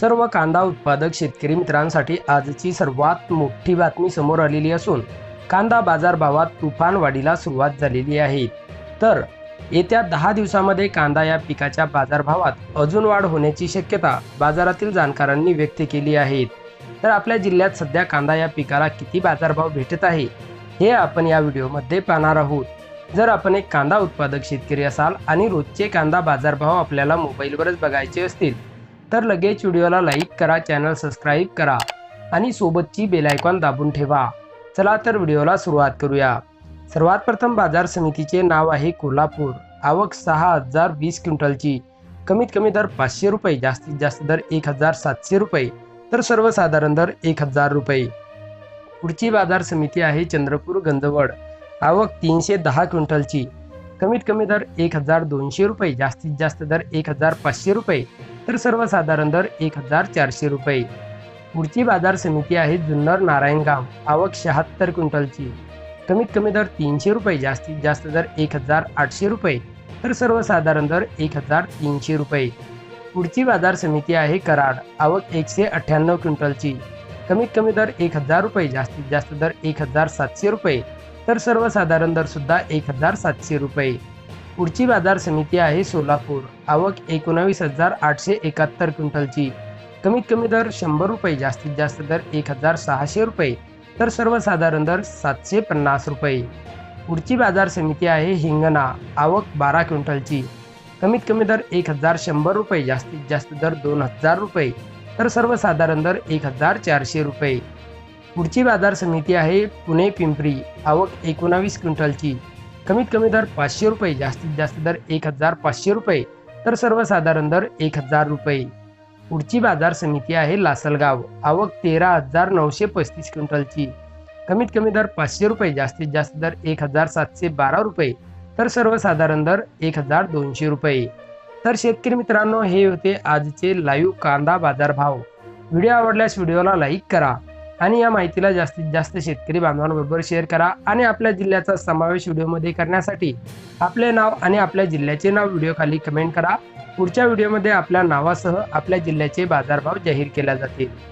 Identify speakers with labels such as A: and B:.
A: सर्व कांदा उत्पादक शेतकरी मित्रांसाठी आजची सर्वात मोठी बातमी समोर आलेली असून कांदा बाजारभावात तुफान वाढीला सुरुवात झालेली आहे. तर येत्या दहा दिवसामध्ये कांदा या पिकाच्या बाजारभावात अजून वाढ होण्याची शक्यता बाजारातील जाणकारांनी व्यक्त केली आहे. तर आपल्या जिल्ह्यात सध्या कांदा या पिकाला किती बाजारभाव भेटत आहे हे आपण या व्हिडिओमध्ये पाहणार आहोत. जर आपण एक कांदा उत्पादक शेतकरी असाल आणि रोजचे कांदा बाजारभाव आपल्याला मोबाईलवरच बघायचे असतील तर लगेच व्हिडिओला लाईक करा चॅनल सबस्क्राईब करा आणि सोबतची बेलायकॉन दाबून ठेवा. चला तर व्हिडिओला सुरुवात करूया. सर्वात प्रथम बाजार समितीचे नाव आहे कोल्हापूर. आवक सहा हजार वीस क्विंटलची. कमीत कमी दर पाचशे रुपये जास्तीत जास्त दर एक हजार सातशे रुपये तर सर्वसाधारण दर एक हजार रुपये. पुढची बाजार समिती आहे चंद्रपूर गंजवड. आवक तीनशे दहा क्विंटलची. कमीत कमी दर एक हजार दोनशे रुपये जास्तीत जास्त दर एक हजार पाचशे रुपये तर सर्वसाधारण दर एक हजार चारशे रुपये. पुढची बाजार समिती आहे जुन्नर नारायणगाव आवक शहात्तर क्विंटलची. कमीत कमी दर तीनशे रुपये जास्तीत जास्त दर एक हजार आठशे रुपये. तर सर्वसाधारण दर एक हजार तीनशे रुपये. पुढची बाजार समिती आहे कराड आवक एकशे अठ्ठ्याण्णव क्विंटलची. कमीत कमी दर एक हजार रुपये जास्तीत जास्त दर एक हजार सातशे रुपये. तर सर्वसाधारण दर सुद्धा एक हजार सातशे रुपये. पुढची बाजार समिती आहे सोलापूर. आवक एकोणावीस हजार आठशे एकाहत्तर क्विंटलची. कमीत कमी दर शंभर रुपये जास्तीत जास्त दर एक हजार सहाशे रुपये तर सर्वसाधारण दर सातशे पन्नास रुपये. पुढची बाजार समिती आहे हिंगणा. आवक बारा क्विंटलची. कमीत कमी दर एक हजार शंभर रुपये जास्तीत जास्त दर दोन हजार रुपये तर सर्वसाधारण दर एक हजार चारशे रुपये. पुढची बाजार समिती आहे पुणे पिंपरी. आवक एकोणावीस क्विंटलची. कमीत कमी दर पाचशे रुपये जास्तीत जास्त दर एक हजार पाचशे रुपये तर सर्वसाधारण दर एक हजार रुपये. पुढची बाजार समिती आहे लासलगाव. आवक तेरा हजार नऊशे पस्तीस क्विंटलची. कमीत कमी दर पाचशे रुपये जास्तीत जास्त दर एक हजार सातशे बारा रुपये तर सर्वसाधारण दर एक हजार दोनशे रुपये. तर शेतकरी मित्रांनो हे होते आजचे लाईव्ह कांदा बाजारभाव. व्हिडिओ आवडल्यास व्हिडिओला लाईक करा. आणि या माहितीला जास्तीत जास्त शेतकरी बांधवांबरोबर शेअर करा आणि आपल्या जिल्ह्याचा समावेश व्हिडिओमध्ये करण्यासाठी आपले नाव आणि आपल्या जिल्ह्याचे नाव व्हिडिओ खाली कमेंट करा. पुढच्या व्हिडिओमध्ये आपल्या नावासह आपल्या जिल्ह्याचे बाजारभाव जाहीर केला जातील.